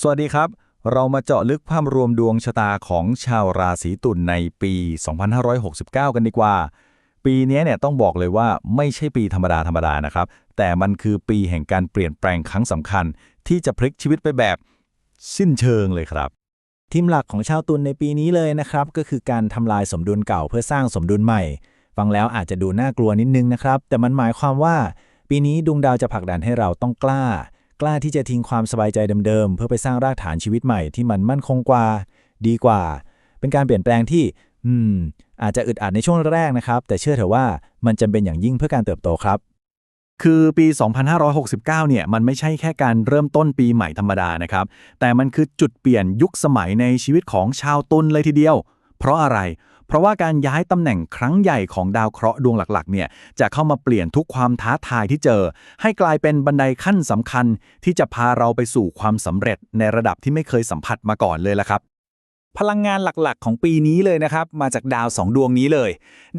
สวัสดีครับ เรามาเจาะลึกภาพรวมดวงชะตาของชาวราศีตุลในปี 2569 กันดีกว่า ปีนี้เนี่ยต้องบอกเลยว่าไม่ใช่ปีธรรมดาธรรมดานะครับ แต่มันคือปีแห่งการเปลี่ยนแปลงครั้งสำคัญ ที่จะพลิกชีวิตไปแบบสิ้นเชิงเลยครับ ทีมหลักของชาวตุลในปีนี้เลยนะครับ ก็คือการทำลายสมดุลเก่าเพื่อสร้างสมดุลใหม่ ฟังแล้วอาจจะดูน่ากลัวนิดนึงนะครับ แต่มันหมายความว่า ปีนี้ดวงดาวจะผลักดันให้เราต้องกล้า กล้าที่จะทิ้งความสบายใจเดิมๆ เพื่อไปสร้างรากฐานชีวิตใหม่ที่มันมั่นคงกว่า ดีกว่า เป็นการเปลี่ยนแปลงที่ อืม อาจจะอึดอัดในช่วงแรกนะครับ แต่เชื่อเถอะว่ามันจำเป็นอย่างยิ่งเพื่อการเติบโตครับ คือปี 2569 เนี่ย มันไม่ใช่แค่การเริ่มต้นปีใหม่ธรรมดานะครับ แต่มันคือจุดเปลี่ยนยุคสมัยในชีวิตของชาวตุลเลยทีเดียว เพราะอะไรเราะว่าการย้ายตำแหน่งครั้งใหญ่ของดาวเคราะห์ดวงหลักๆเนี่ยจะเข้ามาเปลี่ยนทุกความท้าทายที่เจอ ให้กลายเป็นบันไดขั้นสำคัญ ที่จะพาเราไปสู่ความสำเร็จในระดับที่ไม่เคยสัมผัสมาก่อนเลยละครับพลังงานหลักๆ ของปีนี้เลยนะครับ มาจากดาว 2 ดวงนี้เลย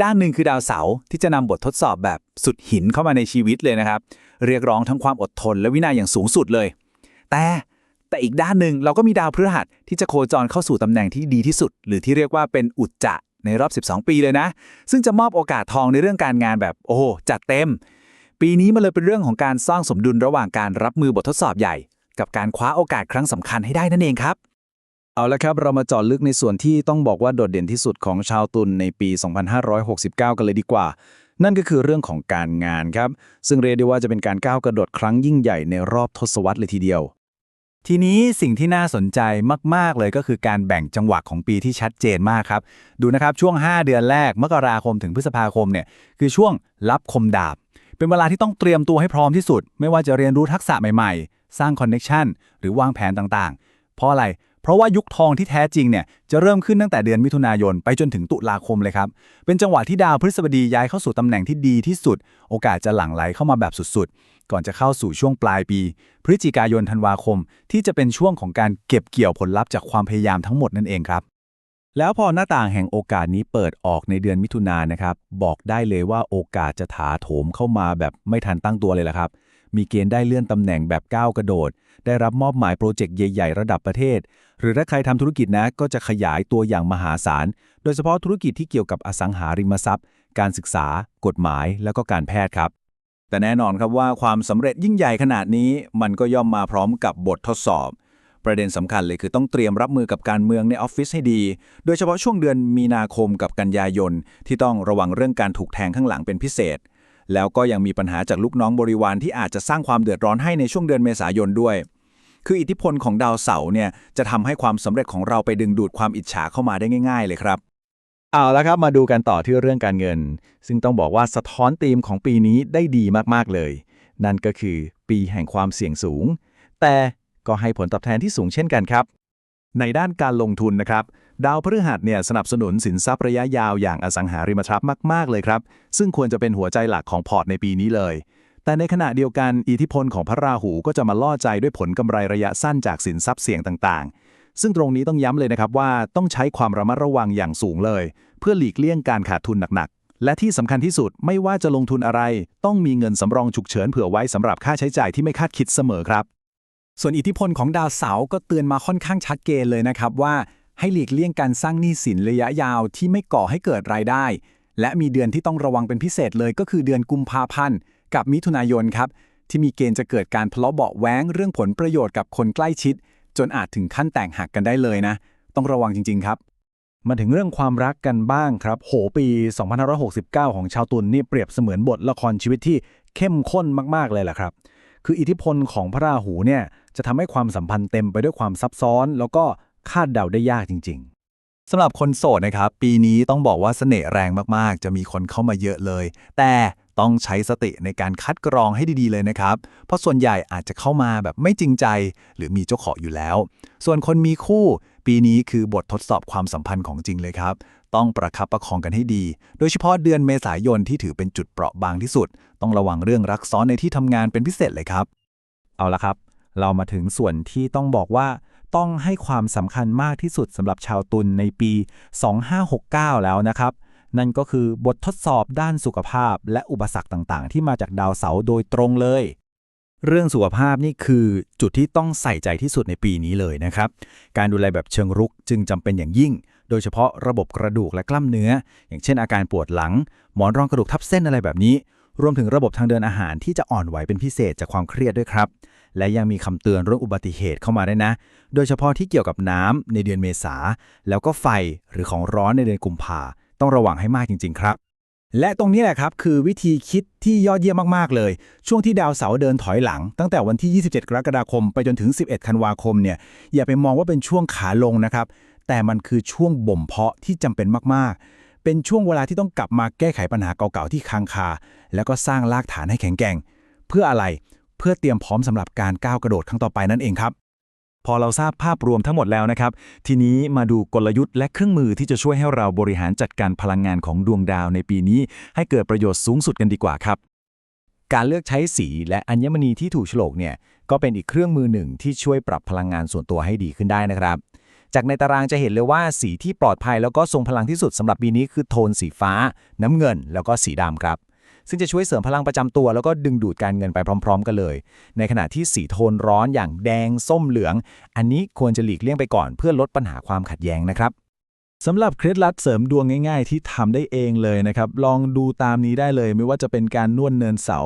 ด้านหนึ่งคือดาวเสาร์ที่จะนำบททดสอบแบบสุดหินเข้ามาในชีวิตเลยนะครับ เรียกร้องทั้งความอดทนและวินัยอย่างสูงสุดเลย แต่แต่อีกด้านหนึ่งเราก็มีดาวพฤหัสที่จะโคจรเข้าสู่ตำแหน่งที่ดีที่สุด หรือที่เรียกว่าเป็นอุจจะ ในรอบ 12 ปีเลยนะ ซึ่งจะมอบโอกาสทองในเรื่องการงานแบบโอ้โหจัดเต็ม ปีนี้มันเลยเป็นเรื่องของการสร้างสมดุลระหว่างการรับมือบททดสอบใหญ่ กับการคว้าโอกาสครั้งสำคัญให้ได้นั่นเองครับเอาละครับเรามาเจาะลึกในส่วนที่ต้องบอกว่าโดดเด่นที่สุดของชาวตุลในปี 2569 กันเลยดีกว่า นั่นก็คือเรื่องของการงานครับ ซึ่งเรียกได้ว่าจะเป็นการก้าวกระโดดครั้งยิ่งใหญ่ในรอบทศวรรษเลยทีเดียว ทีนี้สิ่งที่น่าสนใจมาก ๆ เลยก็คือการแบ่งจังหวะของปีที่ชัดเจนมากครับ ดูนะครับช่วง 5 เดือนแรกมกราคมถึงพฤษภาคมเนี่ยคือช่วงรับคมดาบ เป็นเวลาที่ต้องเตรียมตัวให้พร้อมที่สุด ไม่ว่าจะเรียนรู้ทักษะใหม่ ๆ สร้างคอนเน็ชันหรือวางแผนต่างๆ เพราะอะไร เพราะว่ายุคทองที่แท้จริงเนี่ยจะเริ่มขึ้นตั้งแต่เดือนมิถุนายน ไปจนถึงตุลาคมเลยครับเป็นจังหวะที่ดาวพฤษบดีย้ายเข้าสู่ตำแหน่งที่ดีที่สุด โอกาสจะหลั่งไหลเข้ามาแบบสุดๆ ก่อนจะเข้าสู่ช่วงปลายปี พฤศจิกายนธันวาคม ที่จะเป็นช่วงของการเก็บเกี่ยวผลลัพธ์จากความพยายามทั้งหมดนั่นเองครับ แล้วพอหน้าต่างแห่งโอกาสนี้เปิดออกในเดือนมิถุนายนนะครับ บอกได้เลยว่าโอกาสจะถาโถมเข้ามาแบบไม่ทันตั้งตัวเลยละครับ มีเกณฑ์ได้เลื่อนตำแหน่งแบบก้าวกระโดด ได้รับมอบหมายโปรเจกต์ใหญ่ ๆ ระดับประเทศ หรือถ้าใครทำธุรกิจนะก็จะขยายตัวอย่างมหาศาล โดยเฉพาะธุรกิจที่เกี่ยวกับอสังหาริมทรัพย์ การศึกษา กฎหมาย แล้วก็การแพทย์ครับ แต่แน่นอนครับว่าความสำเร็จยิ่งใหญ่ขนาดนี้ มันก็ย่อมมาพร้อมกับบททดสอบ ประเด็นสำคัญเลยคือต้องเตรียมรับมือกับการเมืองในออฟฟิศให้ดี โดยเฉพาะช่วงเดือนมีนาคมกับกันยายน ที่ต้องระวังเรื่องการถูกแทงข้างหลังเป็นพิเศษ แล้วก็ยังมีปัญหาจากลูกน้องบริวารที่อาจจะสร้างความเดือดร้อนให้ในช่วงเดือนเมษายนด้วย คืออิทธิพลของดาวเสาร์เนี่ยจะทำให้ความสำเร็จของเราไปดึงดูดความอิจฉาเข้ามาได้ง่าย ๆ เลยครับ เอาละครับมาดูกันต่อที่เรื่องการเงิน ซึ่งต้องบอกว่าสะท้อนธีมของปีนี้ได้ดีมากๆเลย นั่นก็คือปีแห่งความเสี่ยงสูง แต่ก็ให้ผลตอบแทนที่สูงเช่นกันครับ ในด้านการลงทุนนะครับ ดาวพฤหัสเนี่ยสนับสนุนสินทรัพย์ระยะยาวอย่างอสังหาริมทรัพย์มากๆเลยครับ ซึ่งควรจะเป็นหัวใจหลักของพอร์ตในปีนี้เลย แต่ในขณะเดียวกันอิทธิพลของพระราหูก็จะมาล่อใจด้วยผลกำไรระยะสั้นจากสินทรัพย์เสี่ยงต่างๆ ซึ่งตรงนี้ต้องย้ำเลยนะครับว่าต้องใช้ความระมัดระวังอย่างสูงเลย เพื่อหลีกเลี่ยงการขาดทุนหนักๆ และที่สำคัญที่สุดไม่ว่าจะลงทุนอะไร ต้องมีเงินสำรองฉุกเฉินเผื่อไว้สำหรับค่าใช้จ่ายที่ไม่คาดคิดเสมอครับ ส่วนอิทธิพลของดาวเสาร์ก็เตือนมาค่อนข้างชัดเจนเลยนะครับว่า ให้หลีกเลี่ยงการสร้างหนี้สินระยะยาวที่ไม่ก่อให้เกิดรายได้ และมีเดือนที่ต้องระวังเป็นพิเศษเลยก็คือเดือนกุมภาพันธ์กับมิถุนายนครับที่มีเกณฑ์จะเกิดการทะเลาะเบาะแว้งเรื่องผลประโยชน์กับคนใกล้ชิด จนอาจถึงขั้นแตกหักกันได้เลยนะ ต้องระวังจริง ๆ ครับ มาถึงเรื่องความรักกันบ้างครับ โหปี 2569 ของชาวตุลนี่เปรียบเสมือนบทละครชีวิตที่เข้มข้นมากๆเลยแหละครับ คืออิทธิพลของพระราหูเนี่ยจะทำให้ความสัมพันธ์เต็มไปด้วยความซับซ้อน แล้วก็คาดเดาได้ยากจริง ๆ สำหรับคนโสดนะครับ ปีนี้ต้องบอกว่าเสน่ห์แรงมากๆ จะมีคนเข้ามาเยอะเลย แต่ต้องใช้สติในการคัดกรองให้ดีๆเลยนะครับ เพราะส่วนใหญ่อาจจะเข้ามาแบบไม่จริงใจ หรือมีเจ้าของอยู่แล้ว ส่วนคนมีคู่ ปีนี้คือบททดสอบความสัมพันธ์ของจริงเลยครับ ต้องประคับประคองกันให้ดี โดยเฉพาะเดือนเมษายนที่ถือเป็นจุดเปราะบางที่สุด ต้องระวังเรื่องรักซ้อนในที่ทำงานเป็นพิเศษเลยครับ เอาละครับ เรามาถึงส่วนที่ต้องบอกว่า ต้องให้ความสำคัญมากที่สุดสำหรับชาวตุลในปี 2569 แล้วนะครับ นั่นก็คือบททดสอบด้านสุขภาพและอุปสรรคต่างๆ ที่มาจากดาวเสาร์โดยตรงเลย เรื่องสุขภาพนี่คือจุดที่ต้องใส่ใจที่สุดในปีนี้เลยนะครับ การดูแลแบบเชิงรุกจึงจำเป็นอย่างยิ่ง โดยเฉพาะระบบกระดูกและกล้ามเนื้อ อย่างเช่นอาการปวดหลัง หมอนรองกระดูกทับเส้นอะไรแบบนี้รวมถึงระบบทางเดินอาหารที่จะอ่อนไหวเป็นพิเศษจากความเครียดด้วยครับ และยังมีคำเตือนเรื่องอุบัติเหตุเข้ามาด้วยนะ โดยเฉพาะที่เกี่ยวกับน้ำในเดือนเมษา แล้วก็ไฟหรือของร้อนในเดือนกุมภาต้องระวังให้มากจริง ๆ ครับ และตรงนี้แหละครับคือวิธีคิดที่ยอดเยี่ยมมากๆเลย ช่วงที่ดาวเสาร์เดินถอยหลัง ตั้งแต่วันที่ 27 กรกฎาคม ไปจนถึง 11 ธันวาคมเนี่ยอย่าไปมองว่าเป็นช่วงขาลงนะครับแต่มันคือช่วงบ่มเพาะที่จำเป็นมากๆเป็นช่วงเวลาที่ต้องกลับมาแก้ไขปัญหาเก่าๆที่ค้างคา แล้วก็สร้างรากฐานให้แข็งแกร่ง เพื่ออะไร เพื่อเตรียมพร้อมสำหรับการก้าวกระโดดครั้งต่อไปนั่นเองครับ พอเราทราบภาพรวมทั้งหมดแล้วนะครับ ทีนี้มาดูกลยุทธ์และเครื่องมือที่จะช่วยให้เราบริหารจัดการพลังงานของดวงดาวในปีนี้ ให้เกิดประโยชน์สูงสุดกันดีกว่าครับการเลือกใช้สีและอัญมณีที่ถูกโฉลกเนี่ยก็เป็นอีกเครื่องมือหนึ่งที่ช่วยปรับพลังงานส่วนตัวให้ดีขึ้นได้นะครับ จากในตารางจะเห็นเลยว่าสีที่ปลอดภัยแล้วก็ทรงพลังที่สุดสำหรับปีนี้คือโทนสีฟ้า น้ำเงิน แล้วก็สีดำครับ ซึ่งจะช่วยเสริมพลังประจำตัว แล้วก็ดึงดูดการเงินไปพร้อม ๆ กันเลย ในขณะที่สีโทนร้อนอย่างแดงส้มเหลือง อันนี้ควรจะหลีกเลี่ยงไปก่อน เพื่อลดปัญหาความขัดแย้งนะครับสำหรับเคล็ดลับเสริมดวงง่ายๆ ที่ทำได้เองเลยนะครับ ลองดูตามนี้ได้เลย ไม่ว่าจะเป็นการนวดเนินเสา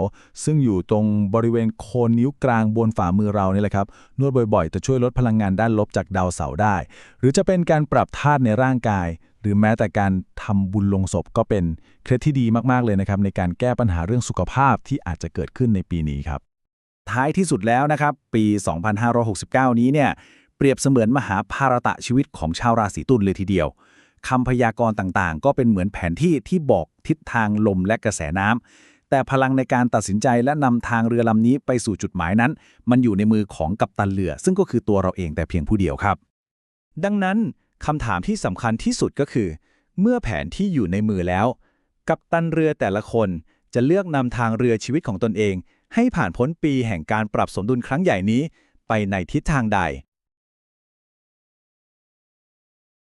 ซึ่งอยู่ตรงบริเวณโคนนิ้วกลางบนฝ่ามือเรานี่แหละครับ นวดบ่อยๆ จะช่วยลดพลังงานด้านลบจากดาวเสาได้ หรือจะเป็นการปรับธาตุในร่างกาย หรือแม้แต่การทำบุญลงศพก็เป็นเคล็ดที่ดีมากๆเลยนะครับ ในการแก้ปัญหาเรื่องสุขภาพที่อาจจะเกิดขึ้นในปีนี้ครับ ท้ายที่สุดแล้วนะครับ ปี 2569 นี้เนี่ยเปรียบเสมือนมหาภารตะชีวิตของชาวราศีตุลเลยทีเดียวคำพยากรณ์ต่างๆ ก็เป็นเหมือนแผนที่ที่บอกทิศทางลมและกระแสน้ำแต่พลังในการตัดสินใจและนำทางเรือลำนี้ไปสู่จุดหมายนั้น มันอยู่ในมือของกัปตันเรือ ซึ่งก็คือตัวเราเองแต่เพียงผู้เดียวครับ ดังนั้น คำถามที่สำคัญที่สุดก็คือ เมื่อแผนที่อยู่ในมือแล้ว กัปตันเรือแต่ละคนจะเลือกนำทางเรือชีวิตของตนเอง ให้ผ่านพ้นปีแห่งการปรับสมดุลครั้งใหญ่นี้ ไปในทิศทางใด